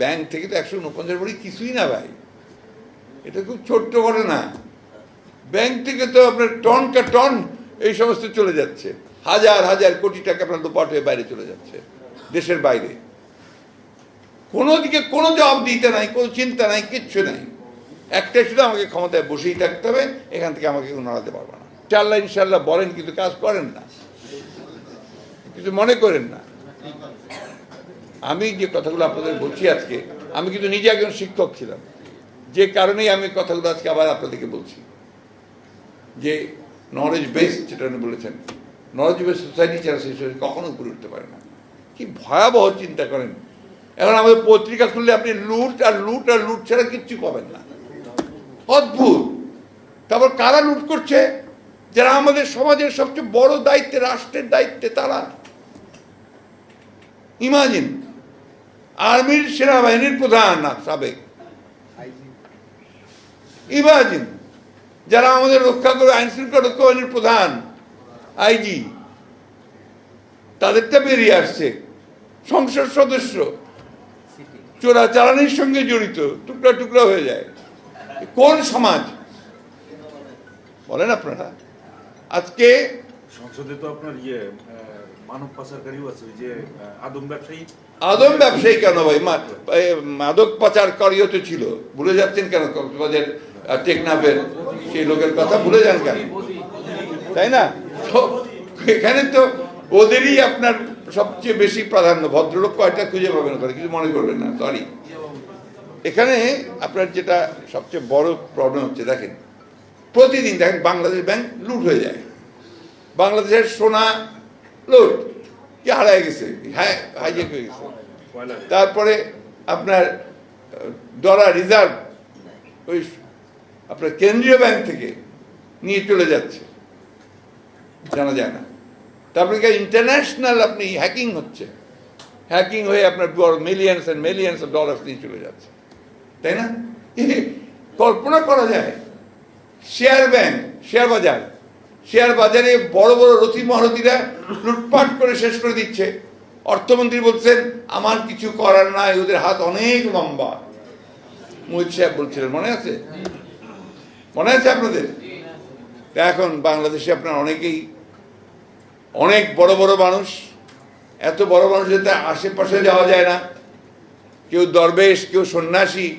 Bank থেকে তো একশো উনপঞ্চাশ কোটি কিছুই না ভাই। এটা খুব ছোট্ট ঘটনা। ব্যাংক থেকে তো আপনার টন কা টন এই সমস্ত চলে যাচ্ছে। হাজার হাজার কোটি টাকা আপনার দুপাট হয়ে বাইরে চলে যাচ্ছে, দেশের বাইরে। কোনো দিকে কোনো জবাব দিতে নাই, কোনো চিন্তা নাই, কিচ্ছু নাই। একটাই শুধু আমাকে ক্ষমতায় বসেই থাকতে হবে, এখান থেকে আমাকে কেউ নড়াতে পারবে না। ইনশাল্লাহ ইনশাল্লাহ বলেন কিন্তু কাজ করেন না। কিছু মনে করেন না। আমি যে কথাগুলো আপনাদের বলছি আজকে, আমি কিন্তু নিজে একজন শিক্ষক ছিলাম। যে কারণেই আমি কথাগুলো আজকে আবার আপনাদেরকে বলছি। যে নলেজ বেসড যেটা উনি বলেছেন নলেজ বেসড সোসাইটি ছাড়া সেই সোসাইটি কখনো উপরে উঠতে পারে না। কি ভয়াবহ চিন্তা করেন। এখন আমাদের পত্রিকা খুললে আপনি লুট আর লুট আর লুট ছাড়া কিচ্ছু পাবেন না। অদ্ভুত। তারপর কারা লুট করছে? যারা আমাদের সমাজের সবচেয়ে বড় দায়িত্বে, রাষ্ট্রের দায়িত্বে তারা। ইমাজিন আর্মির সেনাবাহিনীর প্রধান সাবেক। ইমাজিন যারা আমাদের রক্ষা করে, আইন শৃঙ্খলা রক্ষা বাহিনীর প্রধান, আইজি, তাদেরটা বেরিয়ে আসছে। সংসদ সদস্য, চোরা চালানির সঙ্গে জড়িত, টুকরা টুকরা হয়ে যায়। কোন সমাজ? বলেন আপনারা। আজকে সংসদে তো আপনার ইয়ে মানব পাচারকারীও আছে, ওই যে আদম ব্যবসায়ী। আদম ব্যবসায়ী কেন ভাই? মাদক পাচারকারীও তো ছিল। ভুলে যাচ্ছেন কেন? কক্সবাজার টেকনাফের সেই লোকের কথা ভুলে যান কেন? তাই না? তো এখানে তো ওদেরই আপনার সবচেয়ে বেশি প্রাধান্য। ভদ্রলোক কয়টা খুঁজে পাবেন ওখানে? কিছু মনে করবেন না সরি এখানে আপনার যেটা সবচেয়ে বড় প্রবলেম হচ্ছে, দেখেন, প্রতিদিন দেখেন, বাংলাদেশ ব্যাংক লুট হয়ে যায়। বাংলাদেশের সোনা লুট, কি হারায় গেছে? হ্যাঁ হাইজেক হয়ে গেছে। তারপরে আপনার ডলার রিজার্ভ ওই আপনার কেন্দ্রীয় ব্যাংক থেকে নিয়ে চলে যাচ্ছে। জানা যায় না। তারপরে ইন্টারন্যাশনাল আপনি হ্যাকিং হচ্ছে। হ্যাকিং হয়ে আপনার millions and millions of dollars নিয়ে চলে যাচ্ছে। তাই না? কল্পনা করা যায় শেয়ার ব্যাংক শেয়ার বাজার শেয়ার বাজারে বড় বড় রথি মহারথীরা লুটপাট করে শেষ করে দিচ্ছে। অর্থমন্ত্রী বলছেন, আমার কিছু করার নাই, ওদের হাত অনেক লম্বা। মোহিত সাহেব বলছিলেন, মনে আছে? মনে আছে আপনাদের? এখন বাংলাদেশে আপনার অনেকেই অনেক বড় বড় মানুষ। এত বড় মানুষ যাতে আশেপাশে যাওয়া যায় না। কেউ দরবেশ, কেউ সন্ন্যাসী